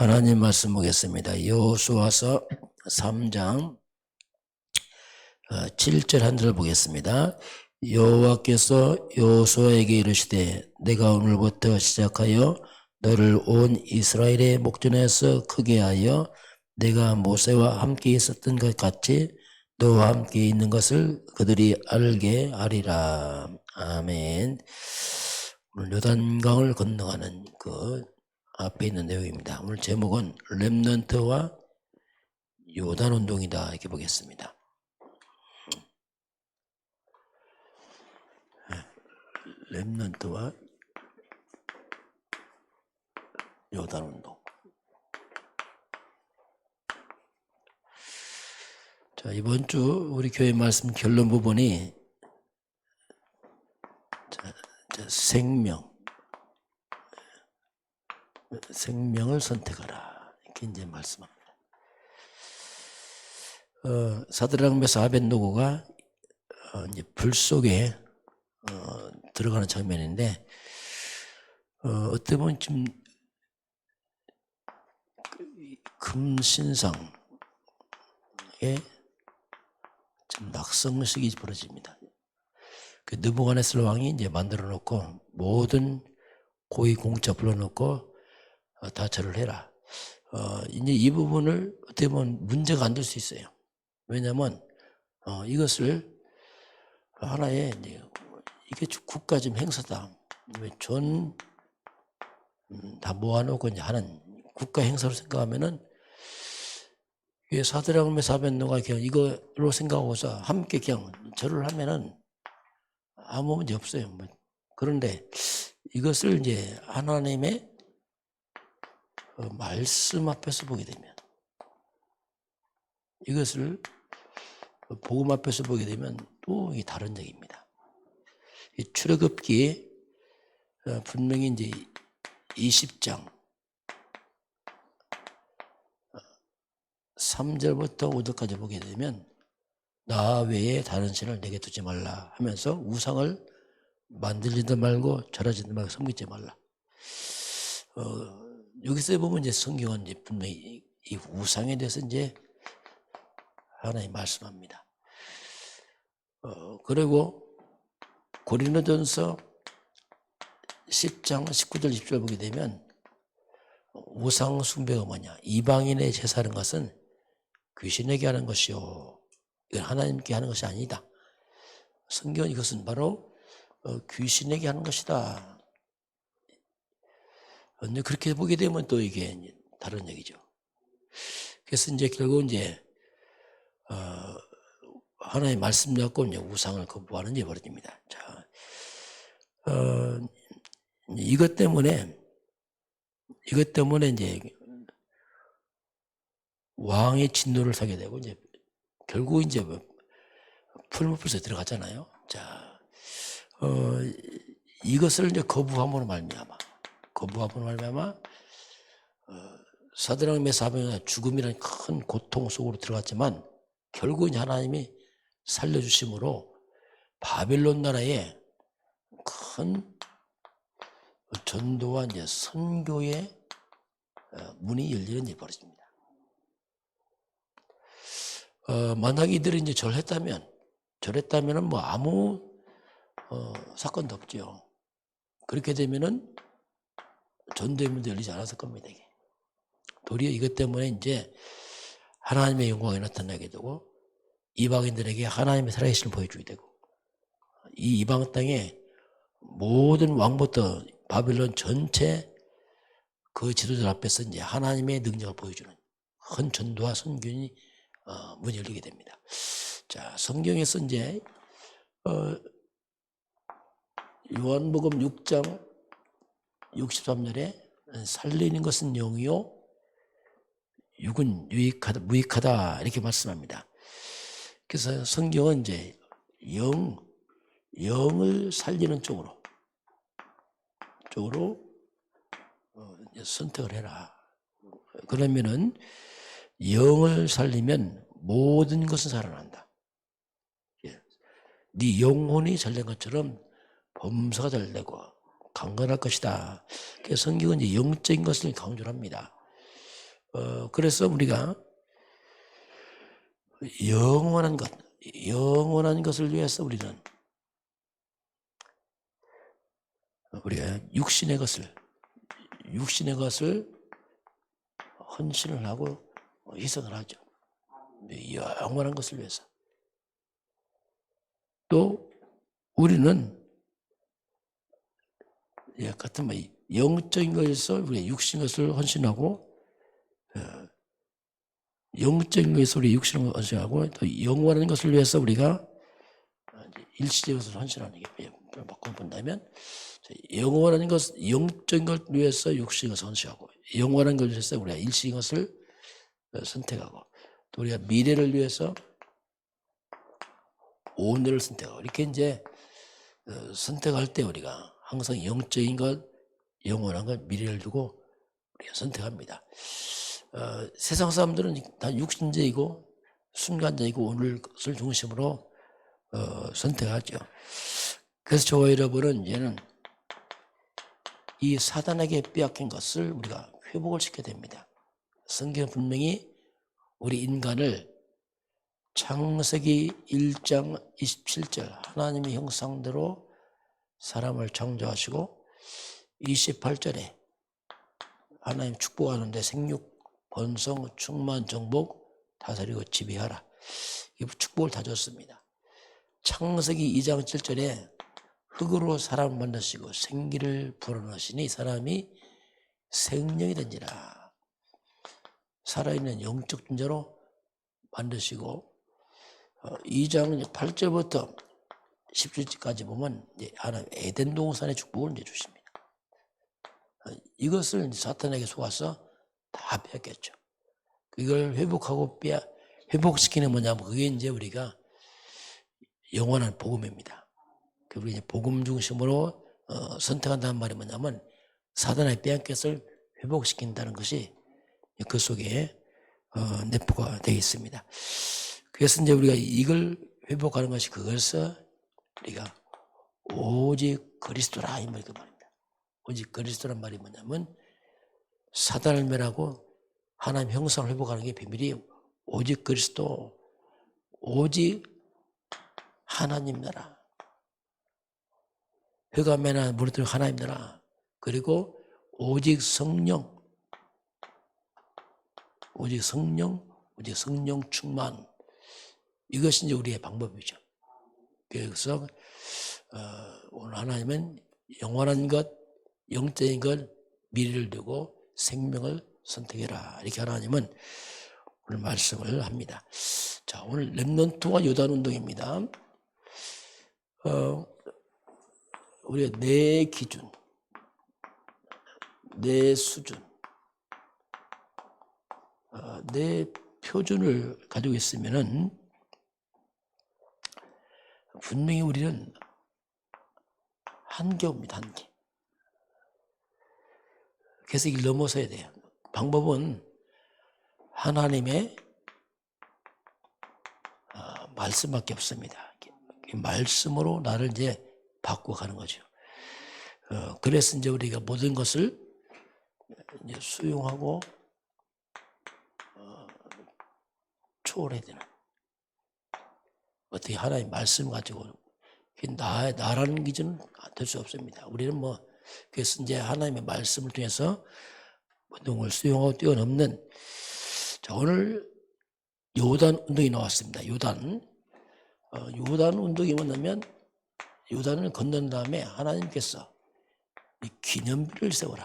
하나님 말씀 보겠습니다. 여호수아서 3장 7절 한 절 보겠습니다. 여호와께서 여호수아에게 이르시되 내가 오늘부터 시작하여 너를 온 이스라엘의 목전에서 크게 하여 내가 모세와 함께 있었던 것 같이 너와 함께 있는 것을 그들이 알게 하리라. 아멘. 오늘 요단강을 건너가는 그 앞에 있는 내용입니다. 오늘 제목은 렘넌트와 요단 운동이다 이렇게 보겠습니다. 렘넌트와 요단 운동. 자, 이번 주 우리 교회 말씀 결론 부분이 자, 자, 생명 생명을 선택하라. 이렇게 이제 말씀합니다. 어, 사드랑 메사 아벤노고가 어, 이제 불 속에 어, 들어가는 장면인데 어, 어떻게 보면 좀 금신상에 좀 낙성식이 벌어집니다. 그 느부갓네살 왕이 이제 만들어 놓고 모든 고위 공자 불러놓고 어, 다 절을 해라. 어, 이제 이 부분을 어떻게 보면 문제가 안 될 수 있어요. 왜냐하면 어, 이것을 하나의 이게 국가적 행사다. 전 음, 다 모아놓고 이제 하는 국가 행사로 생각하면은 이게 사드랑메 사벤노가 그냥 이거로 생각하고서 함께 그냥 절을 하면은 아무 문제 없어요. 뭐. 그런데 이것을 이제 하나님의 그 말씀 앞에서 보게 되면 이것을 복음 앞에서 보게 되면 또 다른 얘기입니다. 이 출애굽기 어, 분명히 이제 20장 3절부터 어, 5절까지 보게 되면 나 외에 다른 신을 내게 두지 말라 하면서 우상을 만들지도 말고 절하지도 말고 섬기지 말라. 어, 여기서 보면 이제 성경은 이제 분명히 이 우상에 대해서 이제 하나님 말씀합니다. 어, 그리고 고린도전서 10장 19절 20절 보게 되면 우상 숭배가 뭐냐? 이방인의 제사하는 것은 귀신에게 하는 것이요. 이건 하나님께 하는 것이 아니다. 성경은 이것은 바로 어, 귀신에게 하는 것이다. 근데 그렇게 보게 되면 또 이게 다른 얘기죠. 그래서 이제 결국 이제 어, 하나의 말씀 갖고 이제 우상을 거부하는 게 벌어집니다. 자, 어, 이것 때문에 이것 때문에 이제 왕의 진노를 사게 되고 이제 결국 이제 뭐 풀무불에 들어갔잖아요. 자, 어, 이것을 이제 거부함으로 말미암아 거부함으로 말미암아 어, 사드랑 메사벤이 죽음이라는 큰 고통 속으로 들어갔지만 결국 하나님이 살려주심으로 바벨론 나라에 큰 전도와 이제 선교의 어, 문이 열리는 일이 벌어집니다. 어, 만약 이들이 이제 절했다면, 절했다면은 뭐 아무 어, 사건도 없죠. 그렇게 되면은 전도의 문도 열리지 않았을 겁니다. 이게. 도리어 이것 때문에 이제 하나님의 영광이 나타나게 되고 이방인들에게 하나님의 살아계심을 보여주게 되고 이 이방 땅에 모든 왕부터 바빌론 전체 그 지도자 앞에서 이제 하나님의 능력을 보여주는 큰 전도와 선균이 어, 문이 열리게 됩니다. 자, 성경에서 이제 어, 요한복음 6장 63절에 살리는 것은 영이요 육은 유익하다 무익하다 이렇게 말씀합니다. 그래서 성경은 이제 영 영을 살리는 쪽으로 쪽으로 어, 선택을 해라. 그러면은 영을 살리면 모든 것은 살아난다. 예. 네 영혼이 잘된 것처럼 범사가 잘 되고 강건할 것이다. 그 성경은 이제 영적인 것을 강조합니다. 어, 그래서 우리가 영원한 것, 영원한 것을 위해서 우리는 우리가 육신의 것을, 육신의 것을 헌신을 하고 희생을 하죠. 영원한 것을 위해서. 또 우리는 예, 같은 말 영적인 것에서 우리 육신 것을 헌신하고 어, 영적인 것에서 우리 육신을 헌신하고 또 영원한 것을 위해서 우리가 일시적인 것을 헌신하는 게 바꿔 본다면 영원한 것, 영적인 것 위해서 육신의 것을 헌신하고 영원한 것을 위해서 우리가 일시적인 것을 어, 선택하고 또 우리가 미래를 위해서 오늘을 선택하고 이렇게 이제 어, 선택할 때 우리가 항상 영적인 것, 영원한 것, 미래를 두고 우리가 선택합니다. 어, 세상 사람들은 다 육신적이고 순간적이고 오늘 것을 중심으로 어, 선택하죠. 그래서 저와 여러분은 이제는 이 사단에게 빼앗긴 것을 우리가 회복을 시켜야 됩니다. 성경 분명히 우리 인간을 창세기 1장 27절 하나님의 형상대로 사람을 창조하시고 28절에 하나님 축복하는데 생육, 번성, 충만, 정복, 다스리고 지배하라. 이 축복을 다 줬습니다. 창세기 2장 7절에 흙으로 사람을 만드시고 생기를 불어넣으시니 사람이 생명이 된지라. 살아있는 영적 존재로 만드시고 2장 8절부터 17절까지 보면 이제 하나님 에덴 동산의 축복을 이제 주십니다. 어, 이것을 사탄에게 속아서 다 빼앗겼죠. 이걸 회복하고 빼 회복시키는 뭐냐면 그게 이제 우리가 영원한 복음입니다. 그 우리 이제 복음 중심으로 어, 선택한다는 말이 뭐냐면 사단의 빼앗겼을 회복시킨다는 것이 그 속에 어, 내포가 되어 있습니다. 그래서 이제 우리가 이걸 회복하는 것이 그것을 우리가 오직 그리스도라 이 말이 그 말입니다. 오직 그리스도란 말이 뭐냐면 사단을 멸하고 하나님 형상을 회복하는 게 비밀이 오직 그리스도 오직 하나님 나라 회가 매나 무릇들 하나님 나라 그리고 오직 성령 오직 성령 오직 성령 충만 이것이 이제 우리의 방법이죠. 그래서 어, 오늘 하나님은 영원한 것, 영적인 것, 미래를 두고 생명을 선택해라. 이렇게 하나님은 오늘 말씀을 합니다. 자, 오늘 랩넌트와 요단 운동입니다. 어, 우리가 내 기준, 내 수준, 어, 내 표준을 가지고 있으면은 분명히 우리는 한계입니다, 한계. 그래서 이걸 넘어서야 돼요. 방법은 하나님의 어, 말씀밖에 없습니다. 말씀으로 나를 이제 바꿔가는 거죠. 어, 그래서 이제 우리가 모든 것을 수용하고 어, 초월해야 되는. 어떻게 하나님 말씀 가지고 나, 나라는 기준은 될 수 없습니다. 우리는 뭐, 그래서 이제 하나님의 말씀을 통해서 운동을 수용하고 뛰어넘는, 자, 오늘 요단 운동이 나왔습니다. 요단. 어, 요단 운동이 뭐냐면, 요단을 건넌 다음에 하나님께서 이 기념비를 세워라.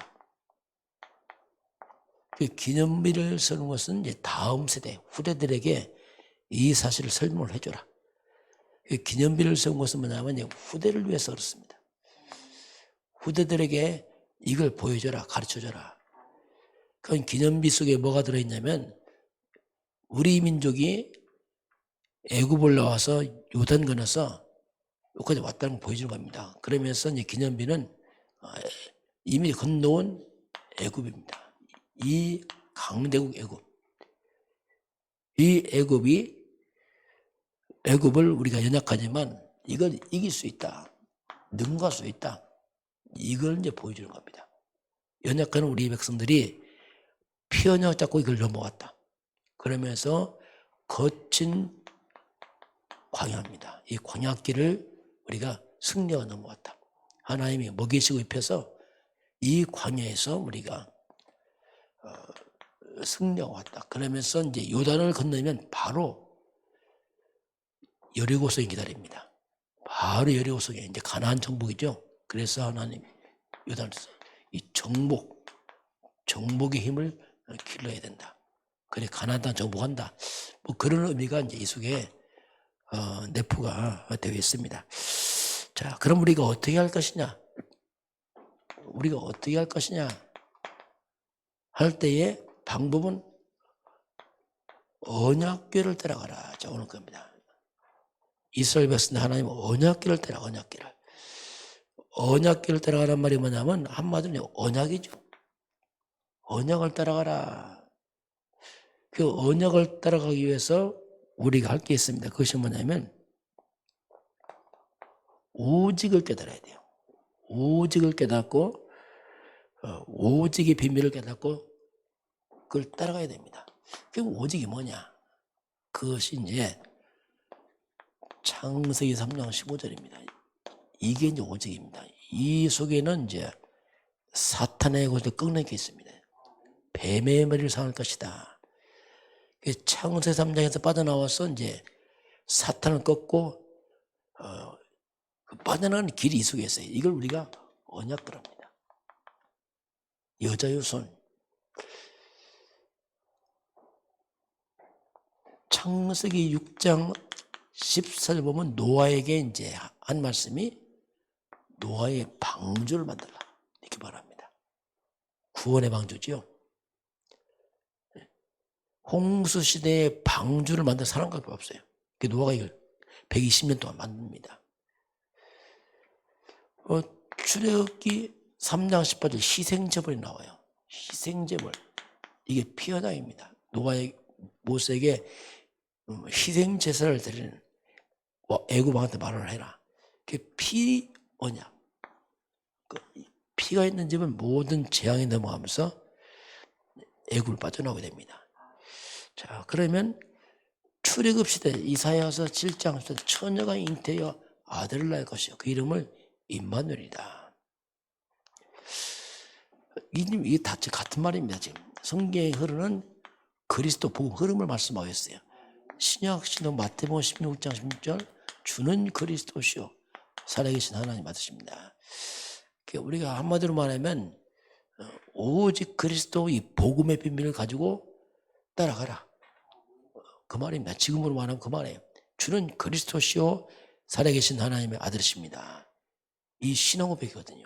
그 기념비를 세우는 것은 이제 다음 세대, 후대들에게 이 사실을 설명을 해줘라. 기념비를 세운 것은 뭐냐면 후대를 위해서 그렇습니다. 후대들에게 이걸 보여줘라, 가르쳐줘라. 그 기념비 속에 뭐가 들어있냐면 우리 민족이 애굽을 나와서 요단 건너서 여기까지 왔다는 걸 보여주는 겁니다. 그러면서 이제 기념비는 어, 이미 건너온 애굽입니다. 이 강대국 애굽. 이 애굽이 애굽을 우리가 연약하지만 이걸 이길 수 있다. 능가할 수 있다. 이걸 이제 보여주는 겁니다. 연약한 우리 백성들이 피언약 잡고 이걸 넘어갔다. 그러면서 거친 광야입니다. 이 광야길을 우리가 승리가 넘어갔다. 하나님이 먹이시고 입혀서 이 광야에서 우리가 어, 승리가 왔다. 그러면서 이제 요단을 건너면 바로 여리고성이 기다립니다. 바로 여리고성에 이제 가나안 정복이죠. 그래서 하나님 요단에서 이 정복, 정복의 힘을 길러야 된다. 그래 가나안 땅 정복한다. 뭐 그런 의미가 이제 이 속에 어, 내포가 되어 있습니다. 자, 그럼 우리가 어떻게 할 것이냐? 우리가 어떻게 할 것이냐? 할 때의 방법은 언약궤를 따라가라. 자, 오늘 겁니다. 이스라엘 백성들 하나님 언약궤를 따라 언약궤를. 언약궤를 따라가란 말이 뭐냐면 한마디로 언약이죠. 언약을 따라가라. 그 언약을 따라가기 위해서 우리가 할 게 있습니다. 그것이 뭐냐면 오직을 깨달아야 돼요. 오직을 깨닫고 어, 오직의 비밀을 깨닫고 그걸 따라가야 됩니다. 그 오직이 뭐냐? 그것이 이제 창세기 3장 15절입니다. 이게 이제 오직입니다. 이 속에는 이제 사탄의 것을 꺾는 게 있습니다. 뱀의 머리를 상할 것이다. 그 창세 3장에서 빠져나와서 이제 사탄을 꺾고 어, 그 빠져나가는 길이 이 속에 있어요. 이걸 우리가 언약들합니다. 여자의 손. 창세기 6장 14절 보면 노아에게 이제 한 말씀이 노아의 방주를 만들라. 이렇게 말합니다. 구원의 방주지요. 홍수 시대에 방주를 만든 사람밖에 없어요. 그 노아가 이걸 120년 동안 만듭니다. 어, 출애굽기 3장 18절 희생제물이 나와요. 희생제물. 이게 피언약입니다. 노아의 모세에게 음, 희생 제사를 드리는 애굽 왕한테 말을 해라. 그피 언약. 그 피가 있는 집은 모든 재앙이 넘어가면서 애굽을 빠져나오게 됩니다. 자, 그러면 출애굽 시대 이사야서 7장 처녀가 잉태하여 아들을 낳을 것이요. 그 이름을 임마누엘이다. 이게 다 같은 말입니다. 지금 성경에 흐르는 그리스도 복음 흐름을 말씀하고 있어요. 신약 신도 마태복음 16장 16절 주는 그리스도시요 살아계신 하나님 맞으십니다. 우리가 한마디로 말하면 어, 오직 그리스도 이 복음의 비밀을 가지고 따라가라. 그 말입니다. 지금으로 말하면 그 말이에요. 주는 그리스도시요 살아계신 하나님의 아들이십니다. 이 신앙 고백이거든요.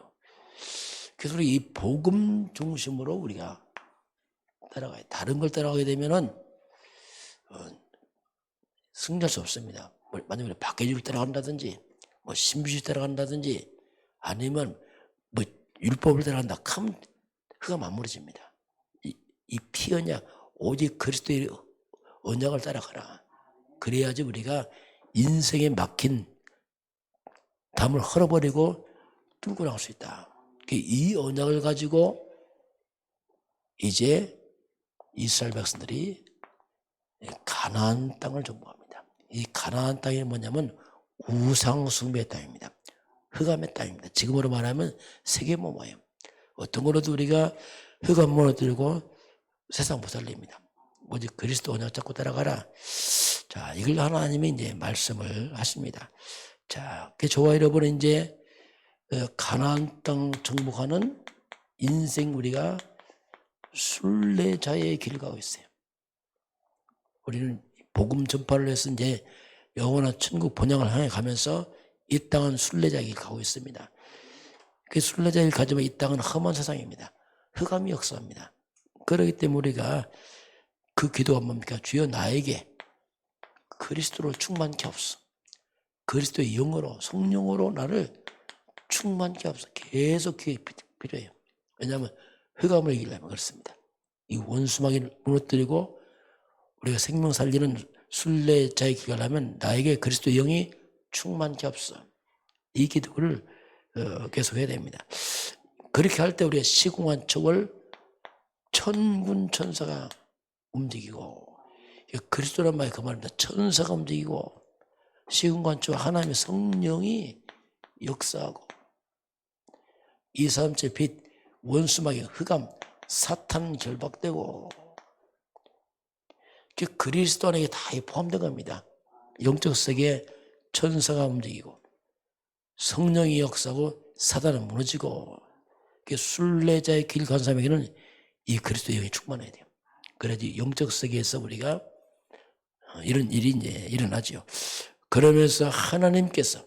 그래서 이 복음 중심으로 우리가 따라가요. 다른 걸 따라가게 되면은 어, 승리할 수 없습니다. 뭐, 만약에 박해주를 따라간다든지 뭐 신비주의 따라간다든지 아니면 뭐 율법을 따라간다. 큰 그가 맞물어집니다. 이, 이 피언약 오직 그리스도의 언약을 따라가라. 그래야지 우리가 인생에 막힌 담을 헐어버리고 뚫고 나갈 수 있다. 이 언약을 가지고 이제 이스라엘 백성들이 가나안 땅을 정복합니다. 이 가나안 땅이 뭐냐면 우상 숭배의 땅입니다. 흑암의 땅입니다. 지금으로 말하면 세계모모예요. 어떤 거로도 우리가 흑암문을 들고 세상 못 살립니다. 오직 그리스도 언약 잡고 따라가라. 자, 이걸 하나님이 이제 말씀을 하십니다. 자, 그 저와 여러분은 이제 어, 가나안 땅 정복하는 인생 우리가 순례자의 길을 가고 있어요. 우리는 복음 전파를 해서 이제 영원한 천국 본향을 향해 가면서 이 땅은 순례자의 길 가고 있습니다. 그 순례자의 길 가지만 이 땅은 험한 세상입니다. 흑암이 역사합니다. 그렇기 때문에 우리가 그 기도가 뭡니까? 주여 나에게 그리스도로 충만케 없어. 그리스도의 영으로 성령으로 나를 충만케 없어. 계속 그게 필요해요. 왜냐하면 흑암을 이기려면 그렇습니다. 이 원수막이 무너뜨리고 우리가 생명 살리는 순례자의 기가 하면 나에게 그리스도 영이 충만케 없어. 이 기도를 어, 계속 해야 됩니다. 그렇게 할 때 우리가 시공한 척을 천군 천사가 움직이고 이 그리스도란 말이 그 말입니다. 천사가 움직이고 시군관주 하나님의 성령이 역사하고 이삼체 빛 원수막의 흑암 사탄 결박되고 그 그리스도 안에 다 포함된 겁니다. 영적 세계에 천사가 움직이고 성령이 역사하고 사단은 무너지고 그 순례자의 길 간 사람에게는 이 그리스도의 영이 충만해야 돼요. 그래야지 영적 세계에서 우리가 어, 이런 일이 이제 일어나죠. 그러면서 하나님께서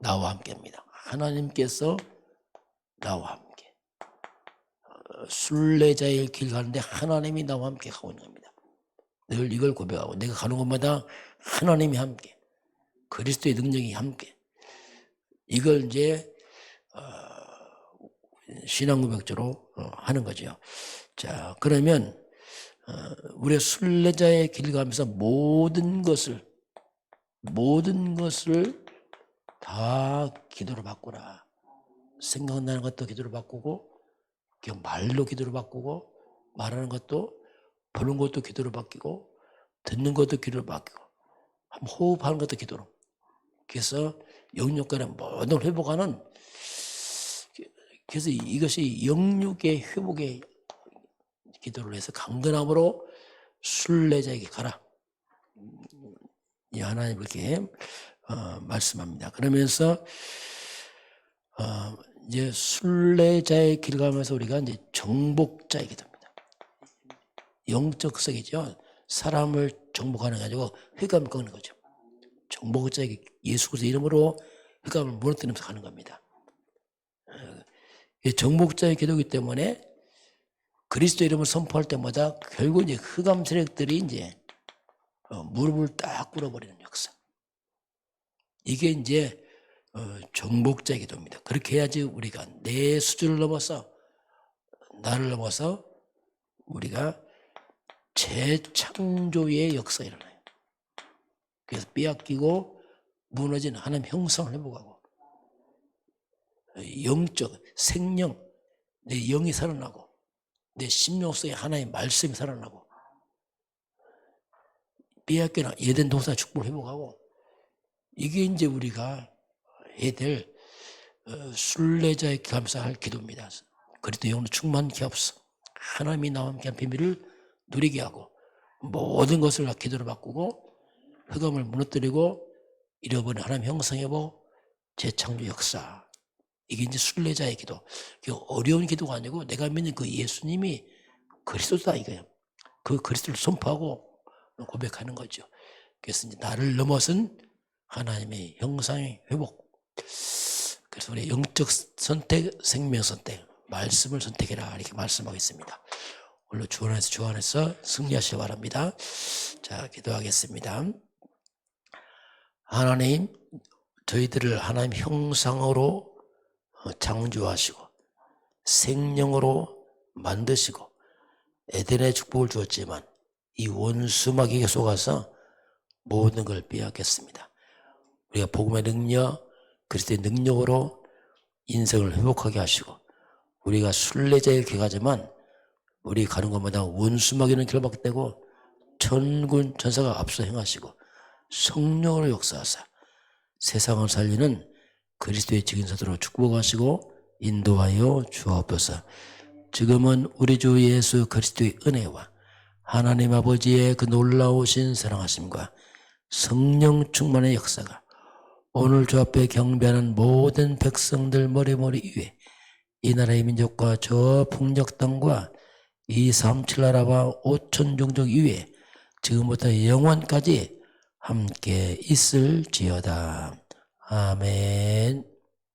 나와 함께합니다. 하나님께서 나와 함께 어, 순례자의 길 가는데 하나님이 나와 함께 가고 있는 겁니다. 늘 이걸 고백하고 내가 가는 곳마다 하나님이 함께 그리스도의 능력이 함께 이걸 이제 어, 신앙 고백적으로 어, 하는 거죠. 자 그러면 어, 우리의 순례자의 길 가면서 모든 것을 모든 것을 다 기도로 바꾸라. 생각나는 것도 기도로 바꾸고 말로 기도로 바꾸고 말하는 것도 보는 것도 기도로 바뀌고 듣는 것도 기도로 바뀌고 호흡하는 것도 기도로 그래서 영육간의 모든 회복하는 그래서 이것이 영육의 회복의 기도를 해서 강건함으로 순례자에게 가라 이 하나님 이렇게 어, 말씀합니다. 그러면서 어, 이제 순례자의 길 가면서 우리가 이제 정복자에게 됩니다. 영적 세계죠. 사람을 정복하는 게 아니고 회감을 꺾는 거죠. 정복자에게 예수 그리스도 이름으로 회감을 무너뜨리면서 가는 겁니다. 어, 이 정복자의 기도이기 때문에 그리스도 이름을 선포할 때마다 결국 이제 흑암 세력들이 이제 어, 무릎을 딱 꿇어버리는 역사. 이게 이제 어, 정복자 기도입니다. 그렇게 해야지 우리가 내 수준을 넘어서 나를 넘어서 우리가 재창조의 역사가 일어나요. 그래서 빼앗기고 무너진 하나님 형상을 회복하고 영적 생명 내 영이 살아나고 내 심령 속에 하나의 말씀이 살아나고 빼앗겨나 예된 동산 축복을 회복하고 이게 이제 우리가 해야 될 어, 순례자의 감사할 기도입니다. 그리도 영으로 충만케 없어. 하나님이 나와 함께한 비밀을 누리게 하고 모든 것을 다 기도로 바꾸고 흑암을 무너뜨리고 잃어버린 하나님 형성해보 재창조 역사. 이게 이제 순례자의 기도. 이게 어려운 기도가 아니고 내가 믿는 그 예수님이 그리스도다 이거예요. 그 그리스도를 선포하고 고백하는 거죠. 그래서 이제 나를 넘어선 하나님의 형상의 회복. 그래서 우리 영적 선택, 생명 선택, 말씀을 선택해라 이렇게 말씀하고 있습니다. 오늘 주 안에서 주 안에서 승리하시기 바랍니다. 자, 기도하겠습니다. 하나님, 저희들을 하나님 형상으로 어, 창조하시고 생명으로 만드시고 에덴의 축복을 주었지만 이 원수마귀에 속아서 모든 걸 빼앗겼습니다. 우리가 복음의 능력, 그리스도의 능력으로 인생을 회복하게 하시고 우리가 순례자의 귀가지만 우리 가는 곳마다 원수마귀는 결박되고 천군 천사가 앞서 행하시고 성령으로 역사하사 세상을 살리는 그리스도의 증인사도로 축복하시고 인도하여 주옵소서. 지금은 우리 주 예수 그리스도의 은혜와 하나님 아버지의 그 놀라우신 사랑하심과 성령 충만의 역사가 오늘 주 앞에 경배하는 모든 백성들 머리머리 위에 이 나라의 민족과 저 풍력 땅과 이 삼칠나라와 오천 종족 위에 지금부터 영원까지 함께 있을지어다. 아멘.